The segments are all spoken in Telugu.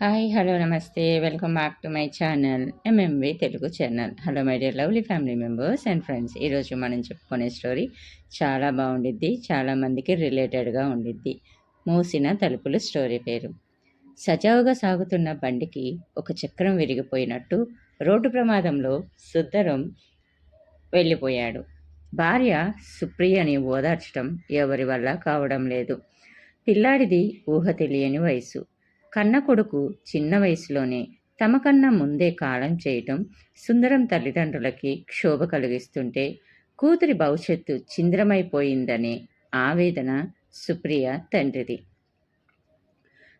హాయ్ హలో నమస్తే welcome back to my channel MMV Telugu channel hello my dear lovely family members and friends ఈరోజు మనం చెప్పుకునే స్టోరీ చాలా బాగుండిద్ది చాలామందికి రిలేటెడ్గా ఉండిద్ది. మూసిన తలుపులు స్టోరీ పేరు. సజావుగా సాగుతున్న బండికి ఒక చక్రం విరిగిపోయినట్టు రోడ్డు ప్రమాదంలో సుద్దరం వెళ్ళిపోయాడు. భార్య సుప్రియని ఓదార్చడం ఎవరి వల్ల కావడం లేదు. పిల్లాడిది ఊహ తెలియని వయసు. కన్న కొడుకు చిన్న వయసులోనే తమ కన్నా ముందే కాలం చేయటం సుందరం తల్లిదండ్రులకి క్షోభ కలిగిస్తుంటే కూతురి భవిష్యత్తు చింద్రమైపోయిందనే ఆవేదన సుప్రియ తండ్రిది.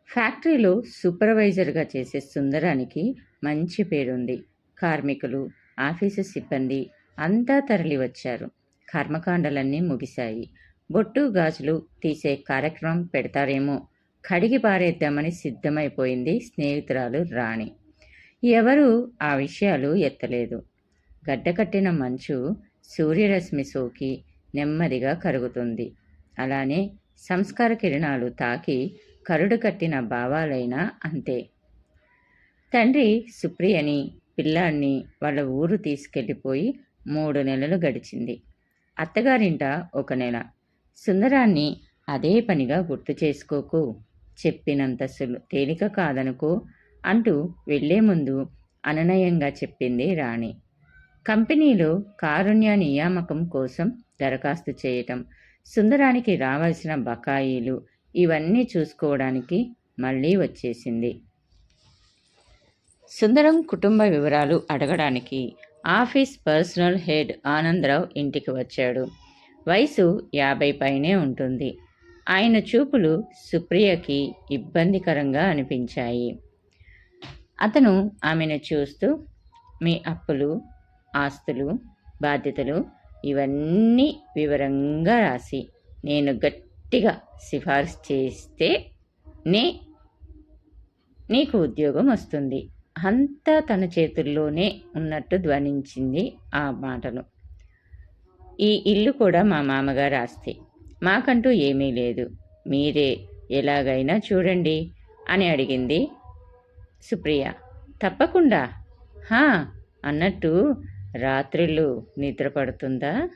ఫ్యాక్టరీలో సూపర్వైజర్గా చేసే సుందరానికి మంచి పేరుంది. కార్మికులు ఆఫీసు సిబ్బంది అంతా తరలి వచ్చారు కర్మకాండలన్నీ ముగిశాయి. బొట్టు గాజులు తీసే కార్యక్రమం పెడతారేమో కడిగి పారేద్దామని సిద్ధమైపోయింది స్నేహితురాలు రాణి. ఎవరు ఆ విషయాలు ఎత్తలేదు. గడ్డకట్టిన మంచు సూర్యరశ్మి సోకి నెమ్మదిగా కరుగుతుంది. అలానే సంస్కార కిరణాలు తాకి కరుడు కట్టిన భావాలైనా అంతే. తండ్రి సుప్రియని పిల్లాన్ని వాళ్ళ ఊరు తీసుకెళ్ళిపోయి మూడు నెలలు గడిచింది. అత్తగారింట ఒక నెల. సుందరాన్ని అదే పనిగా గుర్తు చేసుకోకు. చెప్పినంత సులు తేలిక కాదనుకో అంటూ వెళ్ళే ముందు అననయంగా చెప్పింది రాణి. కంపెనీలో కారుణ్య నియామకం కోసం దరఖాస్తు చేయటం సుందరానికి రావాల్సిన బకాయిలు ఇవన్నీ చూసుకోవడానికి మళ్ళీ వచ్చేసింది. సుందరం కుటుంబ వివరాలు అడగడానికి ఆఫీస్ పర్సనల్ హెడ్ ఆనందరావు ఇంటికి వచ్చాడు. వయసు యాభై పైనే ఉంటుంది. ఆయన చూపులు సుప్రియకి ఇబ్బందికరంగా అనిపించాయి. అతను ఆమెను చూస్తూ మీ అప్పులు ఆస్తులు బాధ్యతలు ఇవన్నీ వివరంగా రాసి నేను గట్టిగా సిఫార్సు చేస్తే నే నీకు ఉద్యోగం వస్తుంది. అంతా తన చేతుల్లోనే ఉన్నట్టు ధ్వనించింది ఆ మాటలు. ఈ ఇల్లు కూడా మా మామగారు ఆస్తి. మాకంటూ ఏమీ లేదు. మీరే ఎలాగైనా చూడండి అని అడిగింది సుప్రియ. తప్పకుండా. హా అన్నట్టు రాత్రిళ్ళు నిద్రపడుతుందా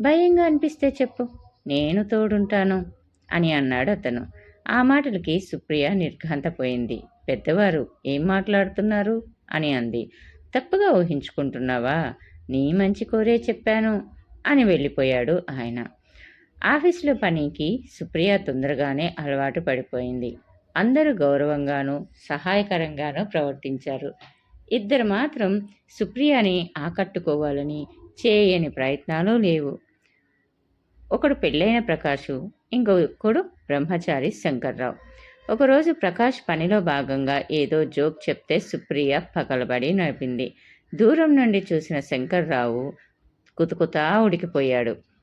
భయంగా అనిపిస్తే చెప్పు. నేను తోడుంటాను అని అన్నాడు అతను. ఆ మాటలకి సుప్రియ నిర్ఘాంతపోయింది. పెద్దవారు ఏం మాట్లాడుతున్నారు? అని అంది. తప్పుగా ఊహించుకుంటున్నావా? నీ మంచి కోరే చెప్పాను అని వెళ్ళిపోయాడు ఆయన. ఆఫీసులో పనికి సుప్రియ తొందరగానే అలవాటు పడిపోయింది. అందరూ గౌరవంగానూ సహాయకరంగానూ ప్రవర్తించారు. ఇద్దరు మాత్రం సుప్రియని ఆకట్టుకోవాలని చేయని ప్రయత్నాలు లేవు. ఒకడు పెళ్ళైన ప్రకాషు ఇంకొకడు బ్రహ్మచారి శంకర్రావు. ఒకరోజు ప్రకాష్ పనిలో భాగంగా ఏదో జోక్ చెప్తే సుప్రియ పగలబడి నడిపింది దూరం నుండి చూసిన శంకర్రావు కుతుకుతా ఉడికిపోయాడు.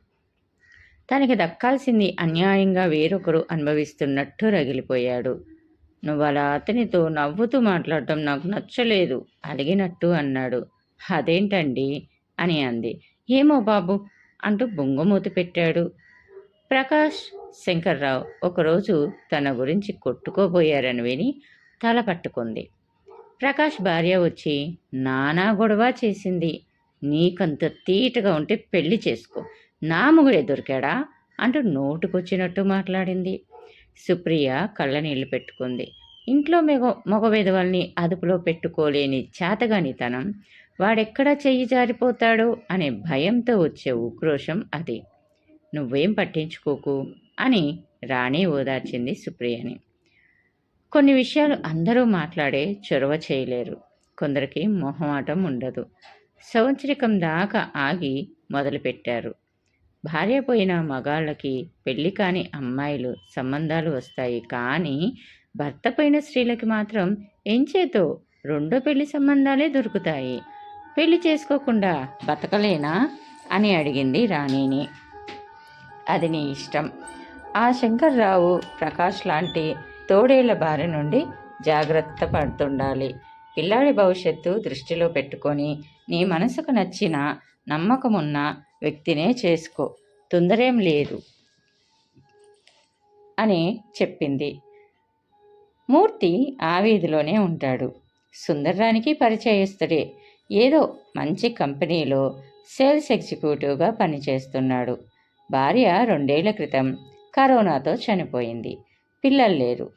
తనకి దక్కాల్సింది అన్యాయంగా వేరొకరు అనుభవిస్తున్నట్టు రగిలిపోయాడు. నువ్వు అలా అతనితో నవ్వుతూ మాట్లాడటం నాకు నచ్చలేదు అడిగినట్టు అన్నాడు. అదేంటండి? అని అంది. ఏమో బాబు అంటూ బొంగమూతి పెట్టాడు. ప్రకాష్ శంకర్రావు ఒకరోజు తన గురించి కొట్టుకోబోయారని విని తల పట్టుకుంది. ప్రకాష్ భార్య వచ్చి నానా గొడవ చేసింది. నీకంత తీటగా ఉంటే పెళ్ళి చేసుకో. నా మొగుడే దొరికాడా అంటూ నోటుకొచ్చినట్టు మాట్లాడింది. సుప్రియ కళ్ళనీళ్ళు పెట్టుకుంది. ఇంట్లో మెగ మగ విధవల్ని అదుపులో పెట్టుకోలేని చేతగానితనం వాడెక్కడా చెయ్యి జారిపోతాడో అనే భయంతో వచ్చే ఉక్రోషం అది. నువ్వేం పట్టించుకోకు అని రాణి ఓదార్చింది సుప్రియని. కొన్ని విషయాలు అందరూ మాట్లాడే చొరవ చేయలేరు. కొందరికి మొహమాటం ఉండదు. సంవత్సరికం దాకా ఆగి మొదలుపెట్టారు. భార్య పోయిన మగాళ్ళకి పెళ్ళి కాని అమ్మాయిలు సంబంధాలు వస్తాయి. కానీ భర్త పోయిన స్త్రీలకి మాత్రం ఎంచేతో రెండో పెళ్ళి సంబంధాలే దొరుకుతాయి. పెళ్ళి చేసుకోకుండా బతకలేనా? అని అడిగింది రాణిని. అది నీ ఇష్టం. ఆ శంకర్రావు ప్రకాష్ లాంటి తోడేళ్ళ బారి నుండి జాగ్రత్త పడుతుండాలి. పిల్లాడి భవిష్యత్తు దృష్టిలో పెట్టుకొని నీ మనసుకు నచ్చిన నమ్మకమున్న వ్యక్తినే చేసుకో. తొందరేం లేదు. అని చెప్పింది. మూర్తి ఆ వీధిలోనే ఉంటాడు. సుందర్రానికి పరిచయస్తుడే. ఏదో మంచి కంపెనీలో సేల్స్ ఎగ్జిక్యూటివ్గా పనిచేస్తున్నాడు. భార్య రెండేళ్ళ క్రితం కరోనాతో చనిపోయింది. పిల్లలు లేరు.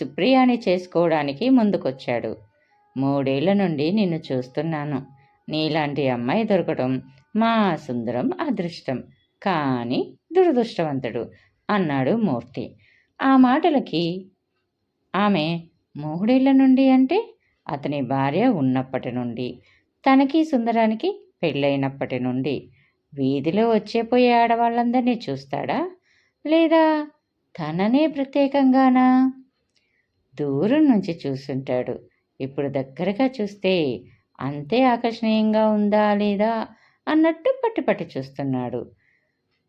సుప్రియాని చేసుకోవడానికి ముందుకొచ్చాడు. మూడేళ్ళ నుండి నిన్ను చూస్తున్నాను. నీలాంటి అమ్మాయి దొరకడం మా సుందరం అదృష్టం కానీ దురదృష్టవంతుడు అన్నాడు మూర్తి. ఆ మాటలకి ఆమె మూడేళ్ళ నుండి అంటే అతని భార్య ఉన్నప్పటి నుండి తనకి సుందరానికి పెళ్ళైనప్పటి నుండి వీధిలో వచ్చేపోయే ఆడవాళ్ళందరినీ చూస్తాడా? లేదా తననే ప్రత్యేకంగానా? దూరం నుంచి చూస్తుంటాడు. ఇప్పుడు దగ్గరగా చూస్తే అంతే ఆకర్షణీయంగా ఉందా లేదా అన్నట్టు పట్టి పట్టి చూస్తున్నాడు.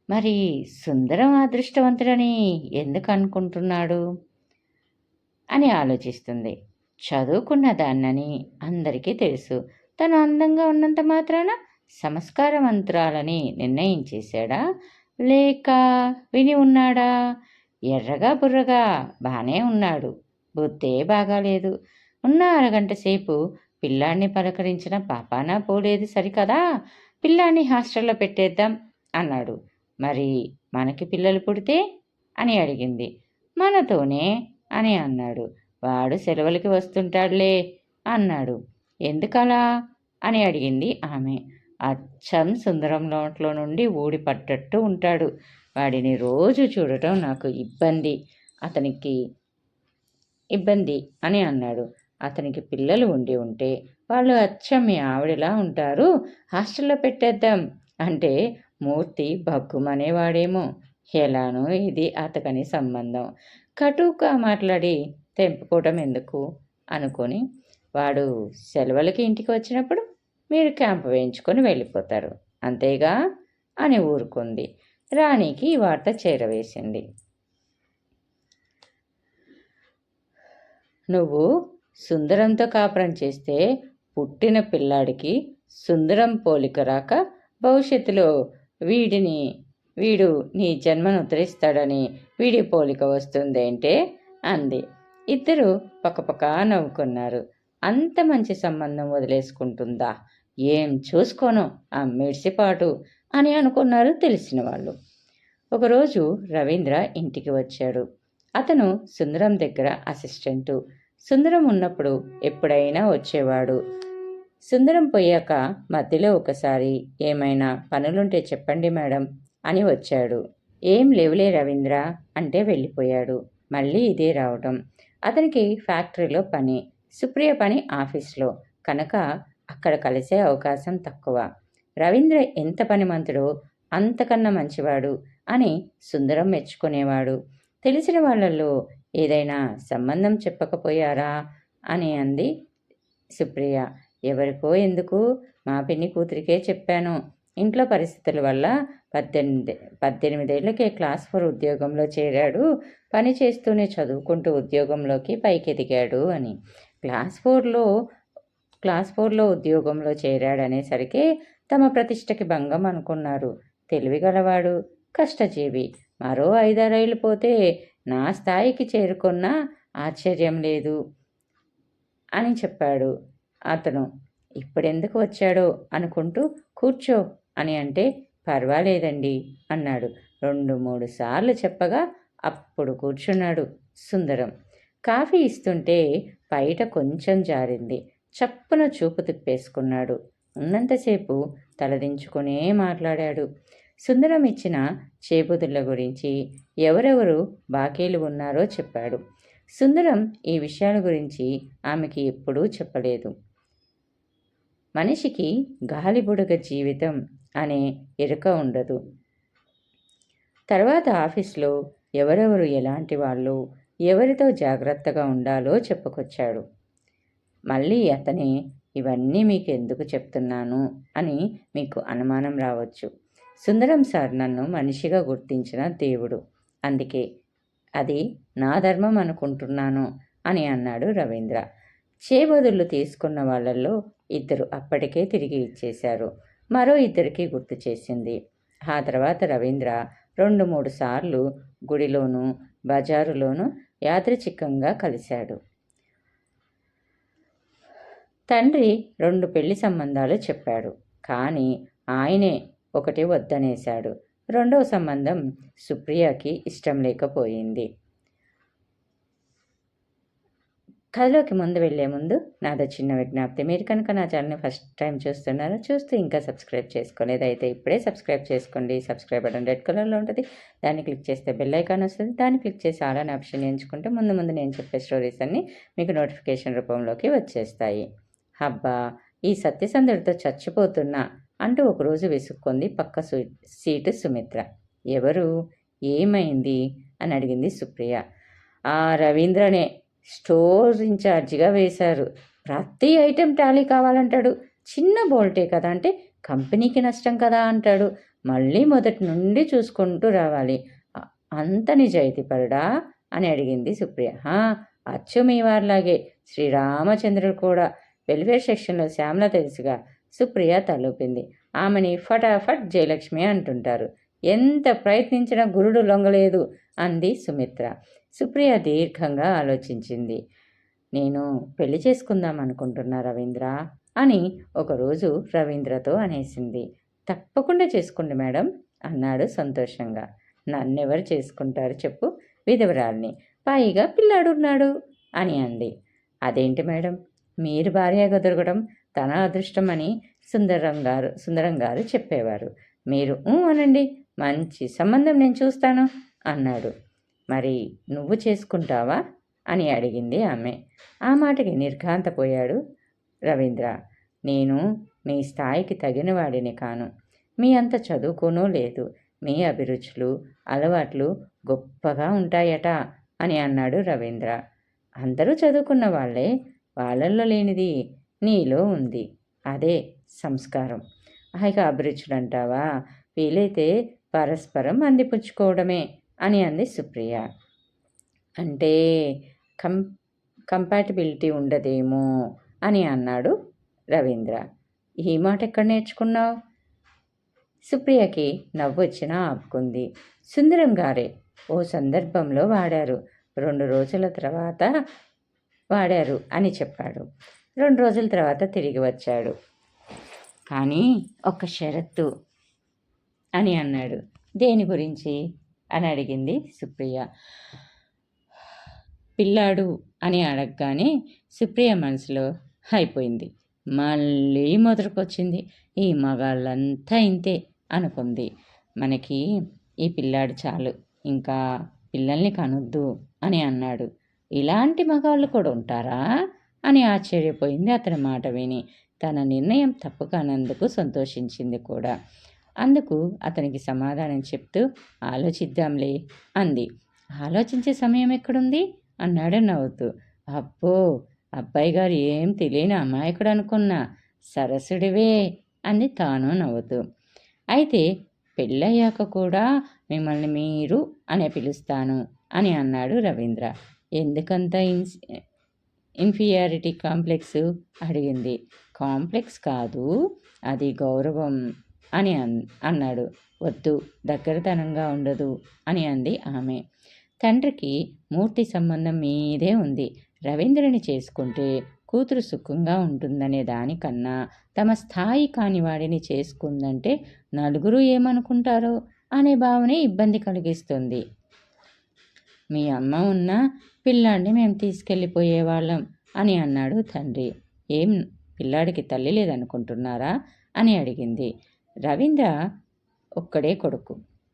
మరి సుందరం అదృష్టవంతుడని ఎందుకు అనుకుంటున్నాడు? అని ఆలోచిస్తుంది. చదువుకున్న దాన్నని అందరికీ తెలుసు. తను అందంగా ఉన్నంత మాత్రాన సంస్కారవంతురాలని నిర్ణయించేశాడా? లేక విని ఉన్నాడా? ఎర్రగా బుర్రగా బాగానే ఉన్నాడు. బుద్ధే బాగాలేదు. ఉన్న అరగంట సేపు పిల్లాడిని పలకరించిన పాపానా పోలేదు సరికదా? పిల్లాన్ని హాస్టల్లో పెట్టేద్దాం అన్నాడు. మరి మనకి పిల్లలు పుడితే? అని అడిగింది. మనతోనే అని అన్నాడు. వాడు సెలవులకి వస్తుంటాడులే అన్నాడు. ఎందుకలా? అని అడిగింది ఆమె. అచ్చం సుందరం నోట్లో నుండి ఊడి పట్టట్టు ఉంటాడు. వాడిని రోజు చూడటం నాకు ఇబ్బంది. అతనికి ఇబ్బంది అని అన్నాడు. అతనికి పిల్లలు ఉండి ఉంటే వాళ్ళు అచ్చం మీ ఆవిడలా ఉంటారు. హాస్టల్లో పెట్టేద్దాం. అంటే మూర్తి భగ్గుమనేవాడేమో ఎలానో ఇది అతకని సంబంధం. కటుగా మాట్లాడి తెంపుకోవటం ఎందుకు? అనుకొని వాడు సెలవులకి ఇంటికి వచ్చినప్పుడు మీరు క్యాంప్ వేయించుకొని వెళ్ళిపోతారు. అంతేగా? అని ఊరుకుంది. రాణికి ఈ వార్త చేరవేసింది. నువ్వు సుందరంతో కాపురం చేస్తే పుట్టిన పిల్లాడికి సుందరం పోలిక రాక భవిష్యత్తులో వీడిని వీడు నీ జన్మను ఉద్ధరిస్తాడని వీడి పోలిక వస్తుందేంటే అంది. ఇద్దరు పక్కపక్క నవ్వుకున్నారు. అంత మంచి సంబంధం వదిలేసుకుంటుందా? ఏం చూసుకోను ఆ మెడిసిపాటు అని అనుకున్నారు తెలిసిన వాళ్ళు. ఒకరోజు రవీంద్ర ఇంటికి వచ్చాడు. అతను సుందరం దగ్గర అసిస్టెంటు. సుందరం ఉన్నప్పుడు ఎప్పుడైనా వచ్చేవాడు. సుందరం పోయాక మధ్యలో ఒకసారి ఏమైనా పనులుంటే చెప్పండి మేడం అని వచ్చాడు. ఏం లేవులే రవీంద్ర అంటే వెళ్ళిపోయాడు. మళ్ళీ ఇదే రావటం. అతనికి ఫ్యాక్టరీలో పని సుప్రియ పని ఆఫీస్లో. కనుక అక్కడ కలిసే అవకాశం తక్కువ. రవీంద్ర ఎంత పనిమంతుడో అంతకన్నా మంచివాడు అని సుందరం మెచ్చుకునేవాడు. తెలిసిన వాళ్ళల్లో ఏదైనా సంబంధం చెప్పకపోయారా? అని అంది సుప్రియ. ఎవరికో ఎందుకు? మా పిన్ని కూతురికే చెప్పాను. ఇంట్లో పరిస్థితుల వల్ల పద్దెనిమిది పద్దెనిమిదేళ్ళకే క్లాస్ ఫోర్ ఉద్యోగంలో చేరాడు. పని చేస్తూనే చదువుకుంటూ ఉద్యోగంలోకి పైకెదిగాడు అని. క్లాస్ ఫోర్లో క్లాస్ ఫోర్లో ఉద్యోగంలో చేరాడనేసరికి తమ ప్రతిష్టకి భంగం అనుకున్నారు. తెలివిగలవాడు కష్టజీవి. మరో ఐదారేళ్ళు పోతే నా స్థాయికి చేరుకున్నా ఆశ్చర్యం లేదు అని చెప్పాడు అతను. ఇప్పుడెందుకు వచ్చాడో అనుకుంటూ కూర్చో అని అంటే పర్వాలేదండి అన్నాడు. రెండు మూడు సార్లు చెప్పగా అప్పుడు కూర్చున్నాడు సుందరం. కాఫీ ఇస్తుంటే బయట కొంచెం జారింది. చప్పున చూపు తిప్పేసుకున్నాడు. ఉన్నంతసేపు తలదించుకునే మాట్లాడాడు. సుందరం ఇచ్చిన చేబుదుల గురించి ఎవరెవరు బాకీలు ఉన్నారో చెప్పాడు. సుందరం ఈ విషయాల గురించి ఆమెకి ఎప్పుడూ చెప్పలేదు. మనిషికి గాలిబుడగ జీవితం అనే ఎరుక ఉండదు. తర్వాత ఆఫీస్లో ఎవరెవరు ఎలాంటి వాళ్ళు ఎవరితో జాగ్రత్తగా ఉండాలో చెప్పుకొచ్చాడు. మళ్ళీ అతనే ఇవన్నీ మీకు ఎందుకు చెప్తున్నాను? అని మీకు అనుమానం రావచ్చు. సుందరం సార్ నన్ను మనిషిగా గుర్తించిన దేవుడు. అందుకే అది నా ధర్మం అనుకుంటున్నాను అని అన్నాడు రవీంద్ర. చేబదులు తీసుకున్న వాళ్ళల్లో ఇద్దరు అప్పటికే తిరిగి ఇచ్చేశారు. మరో ఇద్దరికి గుర్తు చేసింది. ఆ తర్వాత రవీంద్ర రెండు మూడు సార్లు గుడిలోనూ బజారులోనూ యాదృచ్ఛికంగా కలిశాడు. తండ్రి రెండు పెళ్ళి సంబంధాలు చెప్పాడు. కానీ ఆయనే ఒకటి వద్దనేశాడు. రెండవ సంబంధం సుప్రియకి ఇష్టం లేకపోయింది. కథలోకి ముందు వెళ్ళే ముందు నాదో చిన్న విజ్ఞప్తి. మీరు కనుక నా ఛానల్ని ఫస్ట్ టైం చూస్తున్నారో చూస్తూ ఇంకా సబ్స్క్రైబ్ చేసుకోలేదు అయితే ఇప్పుడే సబ్స్క్రైబ్ చేసుకోండి. సబ్స్క్రైబ్ బటన్ రెడ్ కలర్లో ఉంటుంది. దాన్ని క్లిక్ చేస్తే బెల్ ఐకాన్ వస్తుంది. దాన్ని క్లిక్ చేసి ఆల్ అని ఆప్షన్ ఎంచుకుంటే ముందు ముందు నేను చెప్పే స్టోరీస్ అన్నీ మీకు నోటిఫికేషన్ రూపంలోకి వచ్చేస్తాయి. హబ్బా ఈ సత్యసంధుడితో చచ్చిపోతున్న. అంటూ ఒకరోజు విసుక్కుంది పక్క సీటు సుమిత్ర. ఎవరు? ఏమైంది? అని అడిగింది సుప్రియ. ఆ రవీంద్రనే స్టోర్ ఇన్ఛార్జిగా వేశారు. ప్రతి ఐటెం టాలీ కావాలంటాడు. చిన్న బోల్టే కదా అంటే కంపెనీకి నష్టం కదా అంటాడు. మళ్ళీ మొదటి నుండి చూసుకుంటూ రావాలి. అంత నిజాయితీపరుడా? అని అడిగింది సుప్రియ. అచ్చు మీ వారిలాగే. శ్రీరామచంద్రుడు కూడా. వెల్ఫేర్ సెక్షన్లో శ్యామల తెలుసుగా. సుప్రియ తలూపింది. ఆమెని ఫటాఫట్ జయలక్ష్మి అంటుంటారు. ఎంత ప్రయత్నించినా గురుడు లొంగలేదు అంది సుమిత్ర. సుప్రియ దీర్ఘంగా ఆలోచించింది. నేను పెళ్ళి చేసుకుందాం అనుకుంటున్నా రవీంద్ర అని ఒకరోజు రవీంద్రతో అనేసింది. తప్పకుండా చేసుకోండి మేడం అన్నాడు సంతోషంగా. నన్నెవరు చేసుకుంటారు చెప్పు విధవరాల్ని. పైగా పిల్లాడున్నాడు అని అంది. అదేంటి మేడం? మీరు భార్యగా దొరకడం తన అదృష్టమని సుందరం గారు సుందరం గారు చెప్పేవారు. మీరు అనండి మంచి సంబంధం నేను చూస్తాను అన్నాడు. మరి నువ్వు చేసుకుంటావా అని అడిగింది ఆమె. ఆ మాటకి నిర్ఘాంతపోయాడు రవీంద్ర. నేను మీ స్థాయికి తగిన వాడిని కాను. మీ అంత చదువుకోనూ లేదు. మీ అభిరుచులు అలవాట్లు గొప్పగా ఉంటాయట అని అన్నాడు రవీంద్ర. అందరూ చదువుకున్న వాళ్ళే వాళ్ళల్లో లేనిది నీలో ఉంది. అదే సంస్కారం. ఇక అభిరుచులు అంటావా వీలైతే పరస్పరం అందిపుచ్చుకోవడమే అని అంది సుప్రియ. అంటే కం కంపాటిబిలిటీ ఉండదేమో అని అన్నాడు రవీంద్ర. ఈ మాట ఎక్కడ నేర్చుకున్నావు? సుప్రియకి నవ్వొచ్చినా ఆపుకుంది. సుందరం గారే ఓ సందర్భంలో వాడారు. రెండు రోజుల తర్వాత వాడారు అని చెప్పాడు. రెండు రోజుల తర్వాత తిరిగి వచ్చాడు. కానీ ఒక షరత్తు అని అన్నాడు. దేని గురించి? అని అడిగింది సుప్రియ. పిల్లాడు అని అడగగానే సుప్రియ మనసులో అయిపోయింది. మళ్ళీ మొదటికొచ్చింది ఈ మగాళ్ళంతా ఇంతే అనుకుంది. మనకి ఈ పిల్లాడు చాలు. ఇంకా పిల్లల్ని కనొద్దు అని అన్నాడు. ఇలాంటి మగాళ్ళు కూడా ఉంటారా? అని ఆశ్చర్యపోయింది అతని మాట విని. తన నిర్ణయం తప్పు కానందుకు సంతోషించింది కూడా. అందుకు అతనికి సమాధానం చెప్తూ ఆలోచిద్దాంలే అంది. ఆలోచించే సమయం ఎక్కడుంది? అన్నాడు నవ్వుతూ. అబ్బో! అబ్బాయి గారు ఏం తెలియని అమాయకుడు అనుకున్నా. సరసుడివే అంది తాను నవ్వుతూ. అయితే పెళ్ళయ్యాక కూడా మిమ్మల్ని మీరు అనే పిలుస్తాను అని అన్నాడు రవీంద్ర. ఎందుకంత ఇన్ ఇన్ఫీరియారిటీ కాంప్లెక్స్ అడిగింది. కాంప్లెక్స్ కాదు అది గౌరవం అని అన్ అన్నాడు. వద్దు దగ్గరతనంగా ఉండదు అని అంది ఆమె. తండ్రికి మూర్తి సంబంధం మీదే ఉంది. రవీంద్రని చేసుకుంటే కూతురు సుఖంగా ఉంటుందనే దానికన్నా తమ స్థాయి కాని వాడిని చేసుకుందంటే నలుగురు ఏమనుకుంటారో అనే భావనే ఇబ్బంది కలిగిస్తుంది. మీ అమ్మ ఉన్న పిల్లాడిని మేము తీసుకెళ్ళిపోయేవాళ్ళం అని అన్నాడు తండ్రి. ఏం పిల్లాడికి తల్లి లేదనుకుంటున్నారా? అని అడిగింది. రవీంద్ర ఒక్కడే కొడుకు.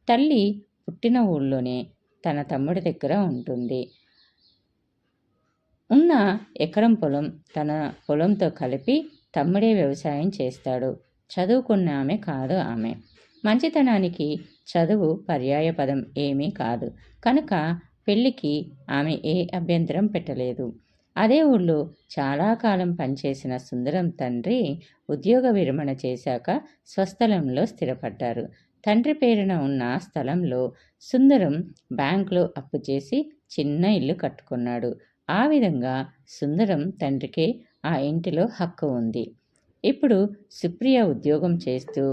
తల్లి పుట్టిన ఊళ్ళోనే తన తమ్ముడి దగ్గర ఉంటుంది. ఉన్న ఎకరం పొలం తన పొలంతో కలిపి తమ్ముడే వ్యవసాయం చేస్తాడు. చదువుకున్న ఆమె కాదు ఆమె. మంచితనానికి చదువు పర్యాయ పదం ఏమీ కాదు. కనుక పెళ్ళికి ఆమె ఏ అభ్యంతరం పెట్టలేదు. అదే ఊళ్ళో చాలా కాలం పనిచేసిన సుందరం తండ్రి ఉద్యోగ విరమణ చేశాక స్వస్థలంలో స్థిరపడ్డారు. తండ్రి పేరున ఉన్న స్థలంలో సుందరం బ్యాంకులో అప్పు చేసి చిన్న ఇల్లు కట్టుకున్నాడు. ఆ విధంగా సుందరం తండ్రికి ఆ ఇంటిలో హక్కు ఉంది. ఇప్పుడు సుప్రియ ఉద్యోగం చేస్తూ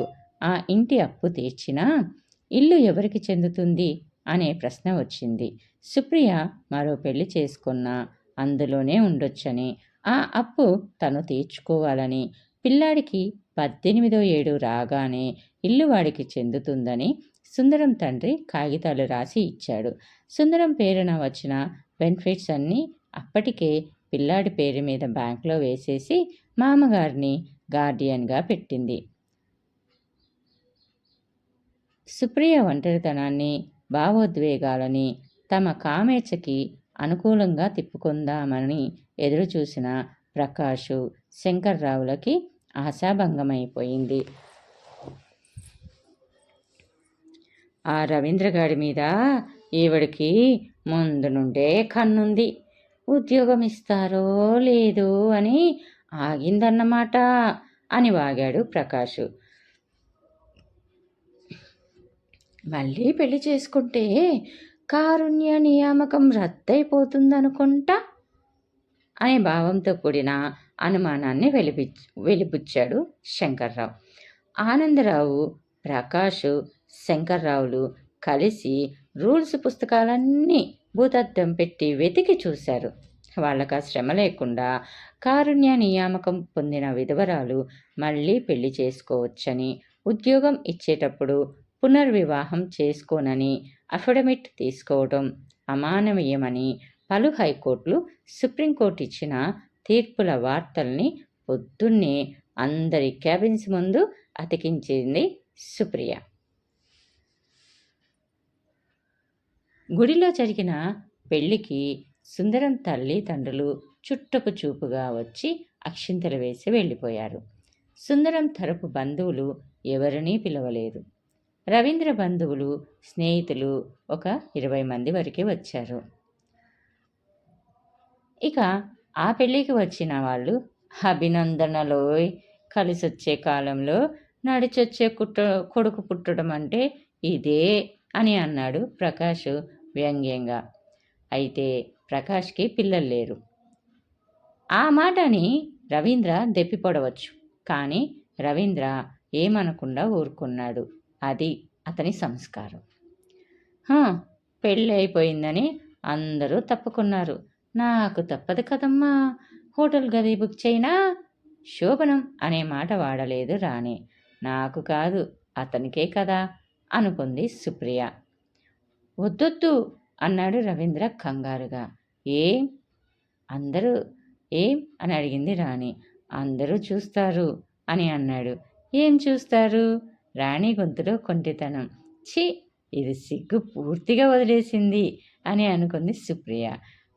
ఆ ఇంటి అప్పు తీర్చినా ఇల్లు ఎవరికి చెందుతుంది? అనే ప్రశ్న వచ్చింది. సుప్రియ మరో పెళ్ళి చేసుకున్న అందులోనే ఉండొచ్చని. ఆ అప్పు తను తీర్చుకోవాలని. పిల్లాడికి పద్దెనిమిదో ఏడు రాగానే ఇల్లు వాడికి చెందుతుందని సుందరం తండ్రి కాగితాలు రాసి ఇచ్చాడు. సుందరం పేరున వచ్చిన బెనిఫిట్స్ అన్నీ అప్పటికే పిల్లాడి పేరు మీద బ్యాంక్లో వేసేసి మామగారిని గార్డియన్గా పెట్టింది. సుప్రియ ఒంటరితనాన్ని భావోద్వేగాలని తమ కామేచ్ఛకి అనుకూలంగా తిప్పుకుందామని ఎదురుచూసిన ప్రకాషు శంకర్రావులకి ఆశాభంగమైపోయింది. ఆ రవీంద్రగాడి మీద ఈవిడికి ముందు నుండే కన్నుంది. ఉద్యోగం ఇస్తారో లేదో అని ఆగిందన్నమాట అని వాగాడు ప్రకాష్. మళ్ళీ పెళ్ళి చేసుకుంటే కారుణ్య నియామకం రద్దయిపోతుందనుకుంటా? అనే భావంతో కూడిన అనుమానాన్ని వెలిపి వెలిపుచ్చాడు శంకర్రావు. ఆనందరావు ప్రకాష్ శంకర్రావులు కలిసి రూల్స్ పుస్తకాలన్నీ భూతద్దం పెట్టి వెతికి చూశారు. వాళ్ళకు ఆ శ్రమ లేకుండా కారుణ్య నియామకం పొందిన విధవరాలు మళ్ళీ పెళ్ళి చేసుకోవచ్చని ఉద్యోగం ఇచ్చేటప్పుడు పునర్వివాహం చేసుకోనని అఫిడవిట్ తీసుకోవడం అమానవీయమని పలు హైకోర్టులు సుప్రీంకోర్టు ఇచ్చిన తీర్పుల వార్తల్ని పొద్దున్నే అందరి క్యాబిన్స్ ముందు అతికించింది సుప్రియ. గుడిలో జరిగిన పెళ్ళికి సుందరం తల్లి తండ్రులు చుట్టపు చూపుగా వచ్చి అక్షింతలు వేసి వెళ్ళిపోయారు. సుందరం తరపు బంధువులు ఎవరినీ పిలవలేదు. రవీంద్ర బంధువులు స్నేహితులు ఒక ఇరవై మంది వరకే వచ్చారు. ఇక ఆ పెళ్ళికి వచ్చిన వాళ్ళు అభినందనలో కలిసొచ్చే కాలంలో నడిచొచ్చే కుట్ట కొడుకు పుట్టడం అంటే ఇదే అని అన్నాడు ప్రకాష్ వ్యంగ్యంగా. అయితే ప్రకాష్కి పిల్లలు లేరు. ఆ మాటని రవీంద్ర దెప్పిపడవచ్చు. కానీ రవీంద్ర ఏమనకుండా ఊరుకున్నాడు. అది అతని సంస్కారం. పెళ్ళి అయిపోయిందని అందరూ తప్పుకున్నారు. నాకు తప్పదు కదమ్మా హోటల్ గది బుక్ చేయనా శోభనం అనే మాట వాడలేదు రాణి. నాకు కాదు అతనికే కదా అనుకుంది సుప్రియ. వద్దొద్దు అన్నాడు రవీంద్ర కంగారుగా. ఏం? అందరూ ఏం? అని అడిగింది రాణి. అందరూ చూస్తారు అని అన్నాడు. ఏం చూస్తారు? రాణి గొంతులో కొంటితనం. ఛీ! ఇది సిగ్గు పూర్తిగా వదిలేసింది అని అనుకుంది సుప్రియ.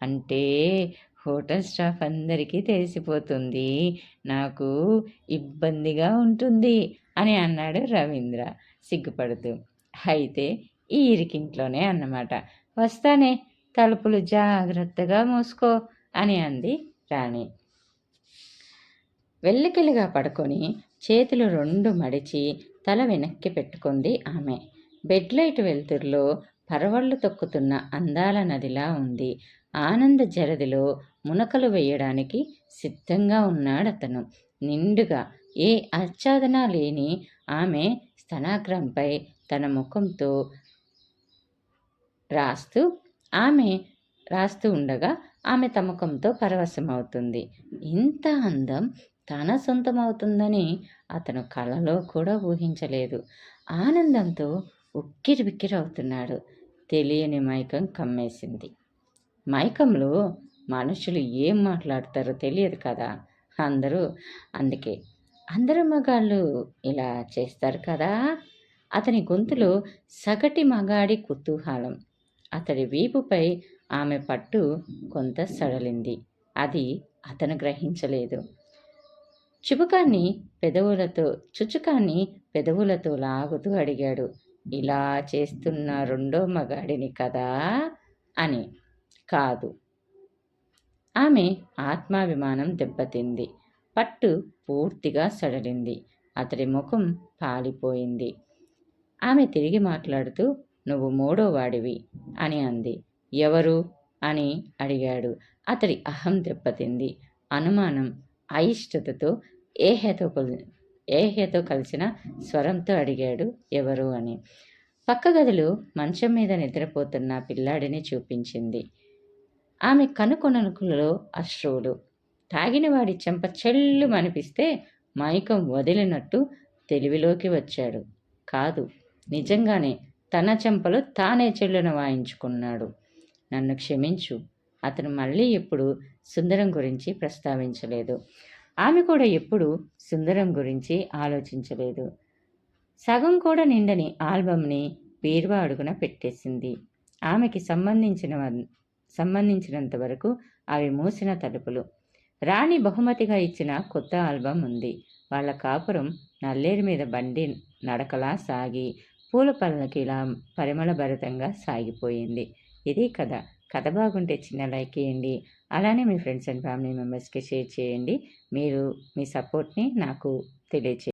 అంటే హోటల్ స్టాఫ్ అందరికీ తెలిసిపోతుంది. నాకు ఇబ్బందిగా ఉంటుంది అని అన్నాడు రవీంద్ర సిగ్గుపడుతూ. అయితే ఈ ఇరికింట్లోనే అన్నమాట. వస్తానే తలుపులు జాగ్రత్తగా మూసుకో అని అంది రాణి. వెల్లకిలిగా పడుకొని చేతులు రెండు మడిచి తల వెనక్కి పెట్టుకుంది ఆమె. బెడ్ లైట్ వెలుతురులో పరవళ్ళు తొక్కుతున్న అందాల నదిలా ఉంది. ఆనంద జరదిలో మునకలు వేయడానికి సిద్ధంగా ఉన్నాడతను. నిండుగా ఏ ఆచ్ఛాదన లేని ఆమె స్తనాగ్రంపై తన ముఖంతో రాస్తూ ఆమె రాస్తూ ఉండగా ఆమె తమకంతో పరవశమవుతుంది. ఇంత అందం తన సొంతమవుతుందని అతను కలలో కూడా ఊహించలేదు. ఆనందంతో ఉక్కిరి బిక్కిరవుతున్నాడు తెలియని మైకం కమ్మేసింది. మైకంలో మనుషులు ఏం మాట్లాడతారో తెలియదు కదా? అందరూ అందుకే. అందరు మగాళ్ళు ఇలా చేస్తారు కదా? అతని గొంతులో సగటి మగాడి కుతూహలం. అతడి వీపుపై ఆమె పట్టు కొంత సడలింది. అది అతను గ్రహించలేదు. చుబుకాన్ని పెదవులతో చుచుకాన్ని పెదవులతో లాగుతూ అడిగాడు. ఇలా చేస్తున్న రెండో మగాడిని కదా అని. కాదు. ఆమె ఆత్మాభిమానం దెబ్బతింది. పట్టు పూర్తిగా సడలింది. అతడి ముఖం పాలిపోయింది. ఆమె తిరిగి మాట్లాడుతూ నువ్వు మూడో వాడివి అని అంది. ఎవరు? అని అడిగాడు. అతడి అహం దెబ్బతింది. అనుమానం అయిష్టతతో ఏహేతో ఏహేతో కలిసిన స్వరంతో అడిగాడు ఎవరు అని. పక్క గదిలో మంచం మీద నిద్రపోతున్న పిల్లాడిని చూపించింది. ఆమె కనుకొనకులలో అశ్రువులు. తాగినవాడి చెంప చెల్లు అనిపిస్తే మైకం వదిలినట్టు తెలివిలోకి వచ్చాడు. కాదు నిజంగానే తన చెంపలు తానే చెల్లున వాయించుకున్నాడు. నన్ను క్షమించు అతను మళ్ళీ ఎప్పుడు సుందరం గురించి ప్రస్తావించలేదు. ఆమె కూడా ఎప్పుడు సుందరం గురించి ఆలోచించలేదు. సగం కూడా నిండని ఆల్బమ్ని బీరువా అడుగున పెట్టేసింది. ఆమెకి సంబంధించిన సంబంధించినంత వరకు అవి మూసిన తలుపులు. రాణి బహుమతిగా ఇచ్చిన కొత్త ఆల్బమ్ ఉంది. వాళ్ళ కాపురం నల్లేరు మీద బండి నడకలా సాగి పూల పల్లకిలా పరిమళభరితంగా సాగిపోయింది. ఇది కథ. కథ బాగుంటే చిన్న లైక్ చేయండి. అలానే మీ ఫ్రెండ్స్ అండ్ ఫ్యామిలీ మెంబర్స్కి షేర్ చేయండి. మీరు మీ సపోర్ట్ని నాకు తెలియచేయండి.